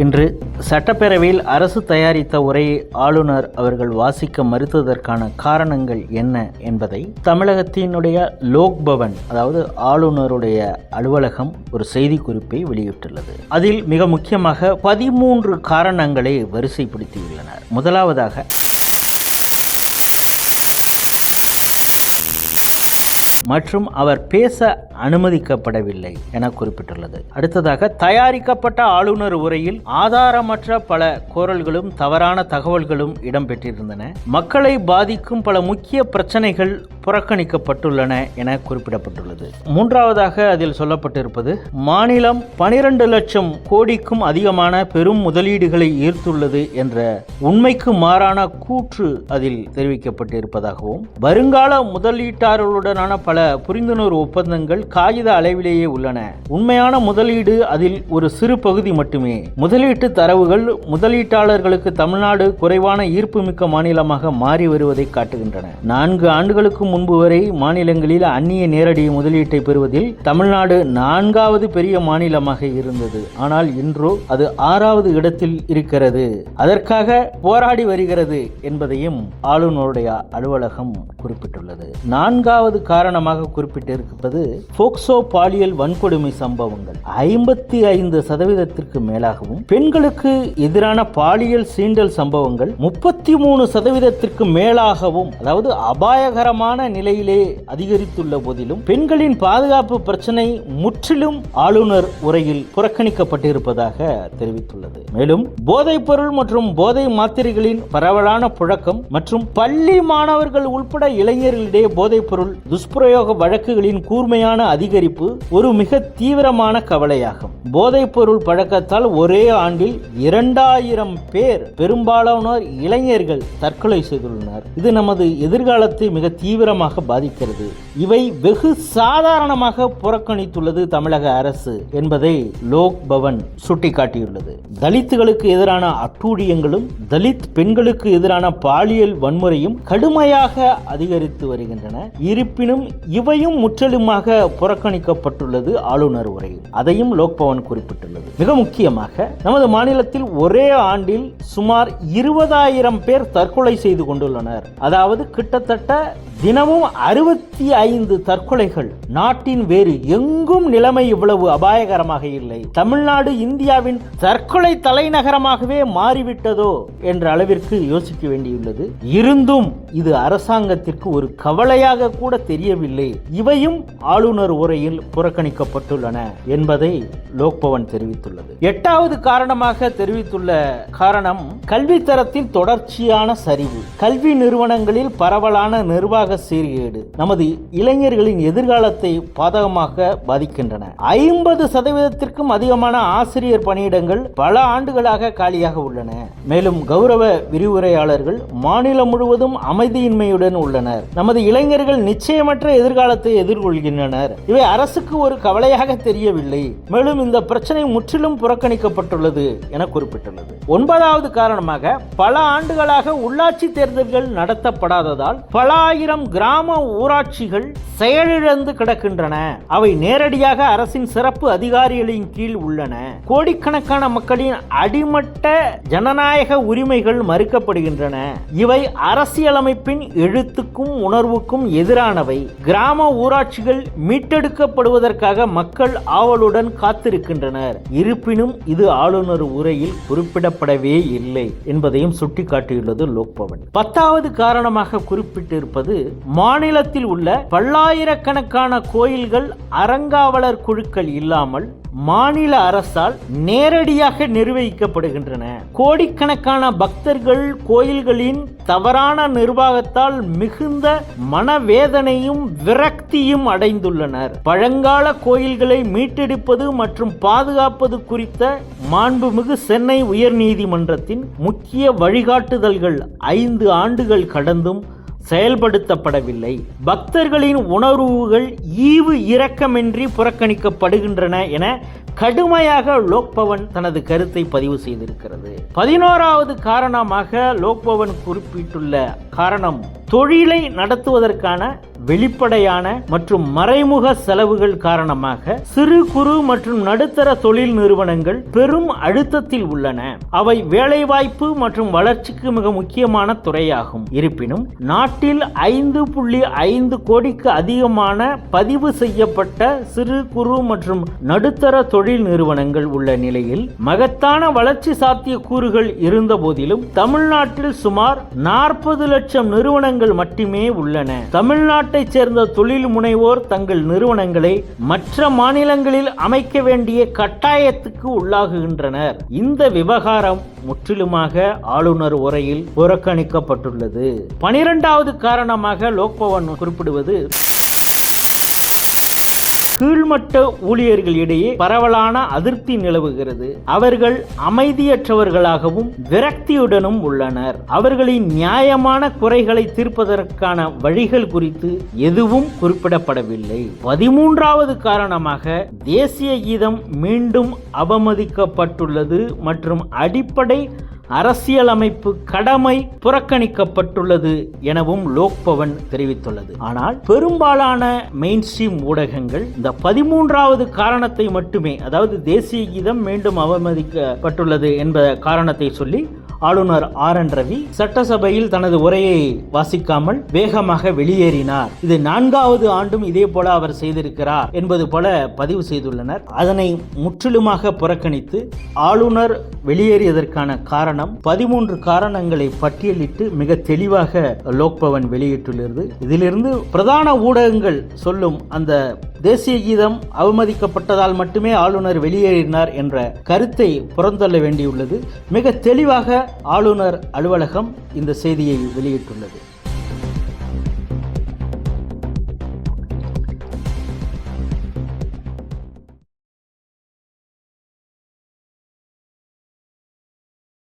இன்று சட்டப்பேரவையில் அரசு தயாரித்த உரையை ஆளுநர் அவர்கள் வாசிக்க மறுத்ததற்கான காரணங்கள் என்ன என்பதை தமிழகத்தினுடைய லோக் பவன் அதாவது ஆளுநருடைய அலுவலகம் ஒரு செய்திக்குறிப்பை வெளியிட்டுள்ளது. அதில் மிக முக்கியமாக பதிமூன்று காரணங்களை வரிசைப்படுத்தியுள்ளனர். முதலாவதாக மற்றும் அவர் பேச அனுமதிக்கப்படவில்லை என குறிப்பிட்டுள்ளது. அடுத்ததாக தயாரிக்கப்பட்ட ஆளுநர் உரையில் ஆதாரமற்ற பல கோரல்களும் தவறான தகவல்களும் இடம்பெற்றிருந்தன. மக்களை பாதிக்கும் பல முக்கிய பிரச்சனைகள் புறக்கணிக்கப்பட்டுள்ளன என குறிப்பிடப்பட்டுள்ளது. மூன்றாவதாக அதில் சொல்லப்பட்டிருப்பது மாநிலம் பனிரெண்டு லட்சம் கோடிக்கும் அதிகமான பெரும் முதலீடுகளை ஈர்த்துள்ளது என்ற உண்மைக்கு மாறான கூற்று அதில் தெரிவிக்கப்பட்டிருப்பதாகவும் வருங்கால முதலீட்டாளர்களுடனான பல புரிந்துணர்வு ஒப்பந்தங்கள் காகித அளவிலேயே உள்ளன. உண்மையான முதலீடு அதில் ஒரு சிறு பகுதி மட்டுமே. முதலீட்டு தரவுகள் முதலீட்டாளர்களுக்கு தமிழ்நாடு குறைவான ஈர்ப்புமிக்க மாநிலமாக மாறி வருவதை காட்டுகின்றன. நான்கு ஆண்டுகளுக்கு முன்பு வரை மாநிலங்களில் அந்நிய நேரடி முதலீட்டை பெறுவதில் தமிழ்நாடு நான்காவது பெரிய மாநிலமாக இருந்தது. ஆனால் இன்றோ அது ஆறாவது இடத்தில் இருக்கிறது. அதற்காக போராடி வருகிறது என்பதையும் ஆளுநருடைய அலுவலகம் குறிப்பிட்டுள்ளது. நான்காவது காரணமாக குறிப்பிட்டிருப்பது போக்சோ பாலியல் வன்கொடுமை சம்பவங்கள். ஐம்பத்தி ஐந்து சதவீதத்திற்கு மேலாகவும் பெண்களுக்கு எதிரான பாலியல் சீண்டல் சம்பவங்கள் முப்பத்தி மூணு சதவீதத்திற்கு மேலாகவும் அதாவது அபாயகரமான நிலையிலே அதிகரித்துள்ள போதிலும் பெண்களின் பாதுகாப்பு பிரச்சனை முற்றிலும் ஆளுநர் உரையில் புறக்கணிக்கப்பட்டிருப்பதாக தெரிவித்துள்ளது. மேலும் போதைப் பொருள் மற்றும் போதை மாத்திரைகளின் பரவலான புழக்கம் மற்றும் பள்ளி மாணவர்கள் உள்பட இளைஞர்களிடையே போதைப் பொருள் துஷ்பிரயோக வழக்குகளின் கூர்மையான அதிகரிப்பு ஒரு மிக தீவிரமான கவலையாகும். போதைப் பொருள் பழக்கத்தால் ஒரே ஆண்டில் இரண்டாயிரம் பேர் பெரும்பாலானோர் இளைஞர்கள் தற்கொலை செய்துள்ளனர். இது நமது எதிர்காலத்தை மிக தீவிர தீவிரமாக பாதிக்கிறது. இவை வெகு சாதாரணமாக புறக்கணித்துள்ளது தமிழக அரசு என்பதை லோக் பவன் சுட்டிக்காட்டியுள்ளது. தலித்துகளுக்கு எதிரான அட்டூழியங்களும் தலித் பெண்களுக்கு எதிரான பாலியல் வன்முறையும் கடுமையாக அதிகரித்து வருகின்றன. இருப்பினும் இவையும் முற்றிலுமாக புறக்கணிக்கப்பட்டுள்ளது ஆளுநர் உரையில் அதையும் லோக் பவன் குறிப்பிட்டுள்ளது. மிக முக்கியமாக நமது மாநிலத்தில் ஒரே ஆண்டில் சுமார் இருபதாயிரம் பேர் தற்கொலை செய்து கொண்டுள்ளனர். அதாவது கிட்டத்தட்ட தினமும் அறுபத்தி ஐந்து தற்கொலைகள். நாட்டின் வேறு எங்கும் நிலைமை இவ்வளவு அபாயகரமாக இல்லை. தமிழ்நாடு இந்தியாவின் தற்கொலை தலைநகரமாகவே மாறிவிட்டதோ என்ற அளவிற்கு யோசிக்க வேண்டியுள்ளது. இருந்தும் இது அரசாங்கத்திற்கு ஒரு கவலையாக கூட தெரியவில்லை. இவையும் ஆளுநர் உரையில் புறக்கணிக்கப்பட்டுள்ளன என்பதை லோக்பவன் தெரிவித்துள்ளது. எட்டாவது காரணமாக தெரிவித்துள்ள காரணம் கல்வி தரத்தில் தொடர்ச்சியான சரிவு. கல்வி நிறுவனங்களில் பரவலான நிர்வாக சீர்கேடு நமது இளைஞர்களின் எதிர்காலத்தை பாதகமாக பாதிக்கின்றன. ஐம்பது சதவீதத்திற்கும் அதிகமான ஆசிரியர் பணியிடங்கள் பல ஆண்டுகளாக காலியாக உள்ளன. மேலும் கௌரவ விரிவுரையாளர்கள் மாநிலம் முழுவதும் அமைதியின்மையுடன் உள்ளனர். நமது இளைஞர்கள் நிச்சயமற்ற எதிர்காலத்தை எதிர்கொள்கின்றனர். இவை அரசுக்கு ஒரு கவலையாக தெரியவில்லை. மேலும் இந்த பிரச்சனை முற்றிலும் புறக்கணிக்கப்பட்டுள்ளது என குறிப்பிட்டுள்ளது. ஒன்பதாவது காரணமாக பல ஆண்டுகளாக உள்ளாட்சி தேர்தல்கள் நடத்தப்படாததால் பல ஆயிரம் கிராம ஊராட்சிகள் செயலிழந்து கிடக்கின்றன. அவை நேரடியாக அரசின் சிறப்பு அதிகாரிகளின் கீழ் உள்ளன. கோடிக்கணக்கான மக்களின் அடிமட்ட ஜனநாயக உரிமைகள் மறுக்கப்படுகின்றன. இவை அரசியலமைப்பின் எழுத்துக்கும் உணர்வுக்கும் எதிரானவை. கிராம ஊராட்சிகள் மீட்டெடுக்கப்படுவதற்காக மக்கள் ஆவலுடன் காத்திருக்கின்றனர். இருப்பினும் இது ஆளுநர் உரையில் குறிப்பிடப்படவே இல்லை என்பதையும் சுட்டிக்காட்டியுள்ளது லோக்பவன். பத்தாவது காரணமாக குறிப்பிட்டிருப்பது மாநிலத்தில் உள்ள பல்லாயிரக்கணக்கான கோயில்கள் அறங்காவலர் குழுக்கள் இல்லாமல் மாநில அரசால் நேரடியாக நிர்வகிக்கப்படுகின்றன. கோடிக்கணக்கான பக்தர்கள் கோயில்களின் தவறான நிர்வாகத்தால் மிகுந்த மனவேதனையும் விரக்தியும் அடைந்துள்ளனர். பழங்கால கோயில்களை மீட்டெடுப்பது மற்றும் பாதுகாப்பது குறித்த மாண்புமிகு சென்னை உயர்நீதிமன்றத்தின் முக்கிய வழிகாட்டுதல்கள் ஐந்து ஆண்டுகள் கடந்தும் செயல்படுத்தப்படவில்லை. பக்தர்களின் உணர்வுகள் ஈவு இரக்கமின்றி புறக்கணிக்கப்படுகின்றன என கடுமையாக லோக்பவன் தனது கருத்தை பதிவு செய்திருக்கிறது. பதினோராவது காரணமாக லோக்பவன் குறிப்பிட்டுள்ள காரணம் தொழிலை நடத்துவதற்கான வெளிப்படையான மற்றும் மறைமுக செலவுகள் காரணமாக சிறு குறு மற்றும் நடுத்தர தொழில் நிறுவனங்கள் பெரும் அழுத்தத்தில் உள்ளன. அவை வேலைவாய்ப்பு மற்றும் வளர்ச்சிக்கு மிக முக்கியமான துறையாகும். இருப்பினும் நாட்டில் ஐந்து புள்ளி ஐந்து கோடிக்கு அதிகமான பதிவு செய்யப்பட்ட சிறு குறு மற்றும் நடுத்தர தொழில் நிறுவனங்கள் உள்ள நிலையில் மகத்தான வளர்ச்சி சாத்திய கூறுகள் இருந்த போதிலும் தமிழ்நாட்டில் சுமார் நாற்பது லட்சம் நிறுவனங்கள் மட்டுமே உள்ளன. தமிழ்நாட்டு தமிழ்நாட்டைச் சேர்ந்த தொழில் முனைவோர் தங்கள் நிறுவனங்களை மற்ற மாநிலங்களில் அமைக்க வேண்டிய கட்டாயத்துக்கு உள்ளாகுகின்றனர். இந்த விவகாரம் முற்றிலுமாக ஆளுநர் உரையில் புறக்கணிக்கப்பட்டுள்ளது. பனிரெண்டாவது காரணமாக லோக்பவன் குறிப்பிடுவது கீழ்மட்ட ஊழியர்களிடையே பரவலான அதிருப்தி நிலவுகிறது. அவர்கள் அமைதியற்றவர்களாகவும் விரக்தியுடனும் உள்ளனர். அவர்களின் நியாயமான குறைகளை தீர்ப்பதற்கான வழிகள் குறித்து எதுவும் குறிப்பிடப்படவில்லை. பதிமூன்றாவது காரணமாக தேசிய கீதம் மீண்டும் அவமதிக்கப்பட்டுள்ளது மற்றும் அடிப்படை அரசியலமைப்பு கடமை புறக்கணிக்கப்பட்டுள்ளது எனவும் லோக்பவன் தெரிவித்துள்ளது. ஆனால் பெரும்பாலான மெயின் ஸ்ட்ரீம் ஊடகங்கள் இந்த பதிமூன்றாவது காரணத்தை மட்டுமே அதாவது தேசிய கீதம் மீண்டும் அவமதிக்கப்பட்டுள்ளது என்ற காரணத்தை சொல்லி ஆளுநர் ஆர் என் ரவி சட்டசபையில் தனது உரையை வாசிக்காமல் வேகமாக வெளியேறினார். இது நான்காவது ஆண்டும் இதே போல அவர் செய்திருக்கிறார் என்பது போல பதிவு செய்துள்ளனர். அதனை முற்றிலுமாக புறக்கணித்து ஆளுநர் வெளியேறியதற்கான காரணம் பதிமூன்று காரணங்களை பட்டியலிட்டு மிக தெளிவாக லோக்பவன் வெளியிட்டுள்ளது. இதிலிருந்து பிரதான ஊடகங்கள் சொல்லும் அந்த தேசிய கீதம் அவமதிக்கப்பட்டதால் மட்டுமே ஆளுநர் வெளியேறினார் என்ற கருத்தை புறந்தள்ள வேண்டியுள்ளது. மிக தெளிவாக ஆளுநர் அலுவலகம் இந்த செய்தியை வெளியிட்டுள்ளது.